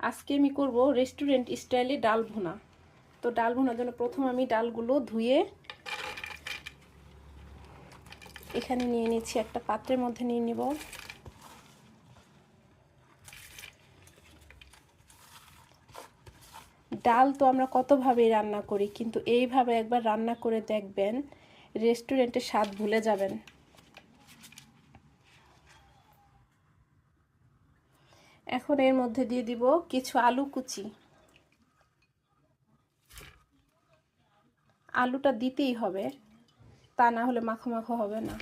আজকে আমি করব রেস্টুরেন্ট স্টাইলে ডাল ভুনা। তো ডাল ভুনার জন্য প্রথম আমি ডালগুলো ধুয়ে এখানে নিয়ে নিচ্ছি, একটা পাত্রের মধ্যে নিয়ে নিব। ডাল তো আমরা কতভাবেই রান্না করি, কিন্তু এইভাবে একবার রান্না করে দেখবেন রেস্টুরেন্টের স্বাদ ভুলে যাবেন। এখন এর মধ্যে দিয়ে দিব কিছু আলু কুচি। আলুটা দিতেই হবে, তা না হলে মাখো মাখো হবে না।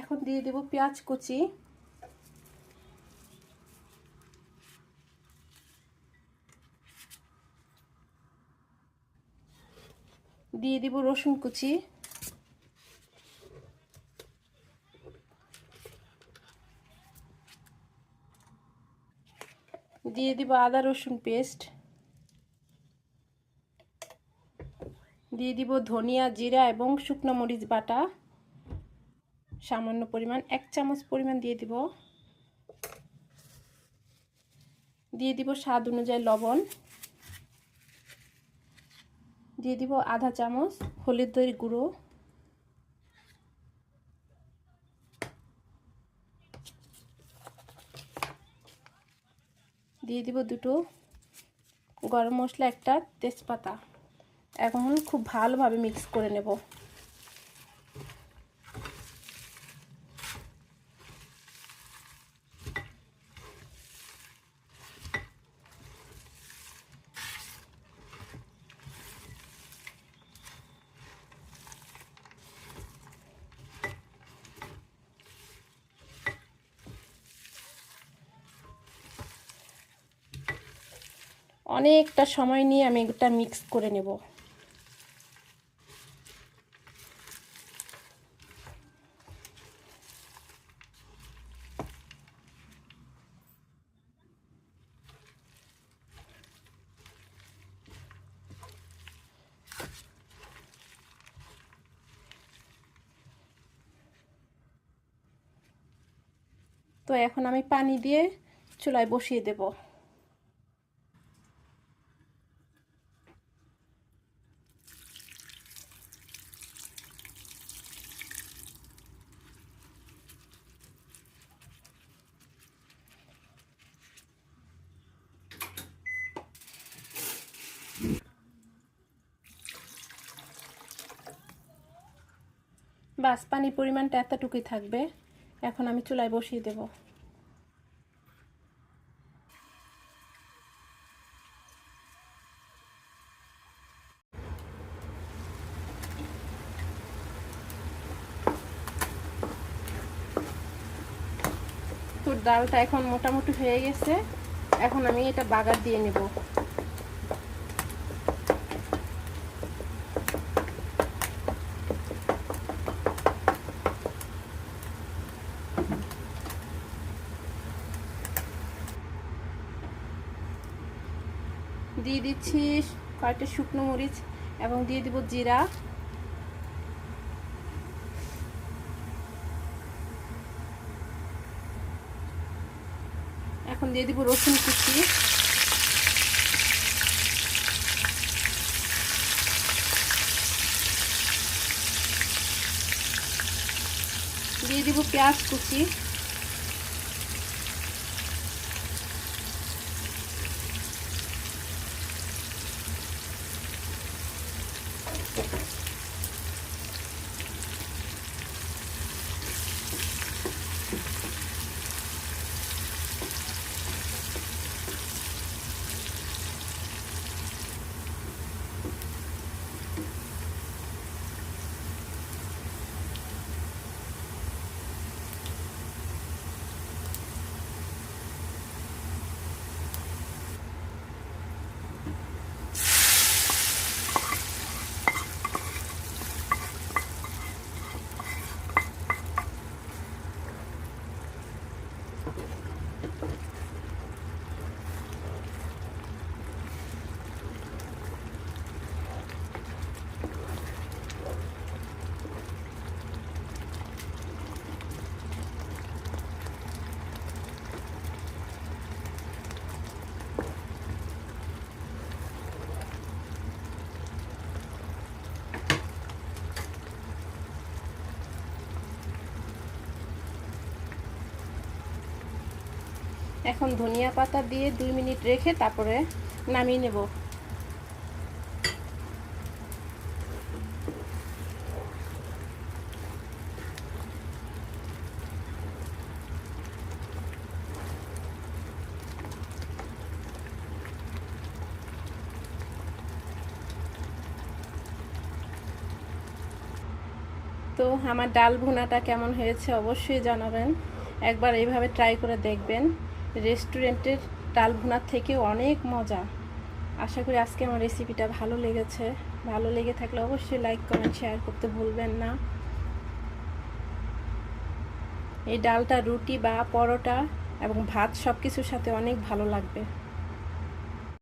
এখন দিয়ে দেব পেঁয়াজ কুচি। দিয়ে দিব রসুন কুচি। দিয়ে দিব আদা রসুন পেস্ট। দিয়ে দিব ধনিয়া জিরা এবং শুকনো মরিচ বাটা। সামান্য পরিমাণ এক চামচ পরিমাণ দিয়ে দিব। দিয়ে দিব স্বাদ অনুযায়ী লবণ। দিয়ে দিব আধা চামচ হলুদ দই গুঁড়ো। দিয়ে দিব দুটো গরম মশলা, একটা তেজপাতা। এখন খুব ভালোভাবে মিক্স করে নেব। অনেকটা সময় নিয়ে আমি এটা মিক্স করে নেব। তো এখন আমি পানি দিয়ে চুলায় বসিয়ে দেবো। বাস পানির পরিমাণটা এতটুকুই থাকবে। এখন আমি চুলায় বসিয়ে দেব। ডালটা এখন মোটামুটি হয়ে গেছে। এখন আমি এটা বাগার দিয়ে নেব। দিয়ে দিচ্ছি কয়েকটা শুকনো মরিচ এবং দিয়ে দিব জিরা। এখন দিয়ে দিব রসুন কুচি। দিয়ে দিব পেঁয়াজ কুচি। এখন ধনিয়া পাতা দিয়ে দুই মিনিট রেখে তারপরে নামিয়ে নেব। তো আমার ডাল ভুনাটা কেমন হয়েছে অবশ্যই জানাবেন। একবার এইভাবে ট্রাই করে দেখবেন। রেস্টুরেন্টের ডাল ভুনার থেকেও অনেক মজা। আশা করি আজকে আমার রেসিপিটা ভালো লেগেছে। ভালো লেগে থাকলে অবশ্যই লাইক কমেন্ট শেয়ার করতে ভুলবেন না। এই ডালটা, রুটি বা পরোটা এবং ভাত সব কিছুর সাথে অনেক ভালো লাগবে।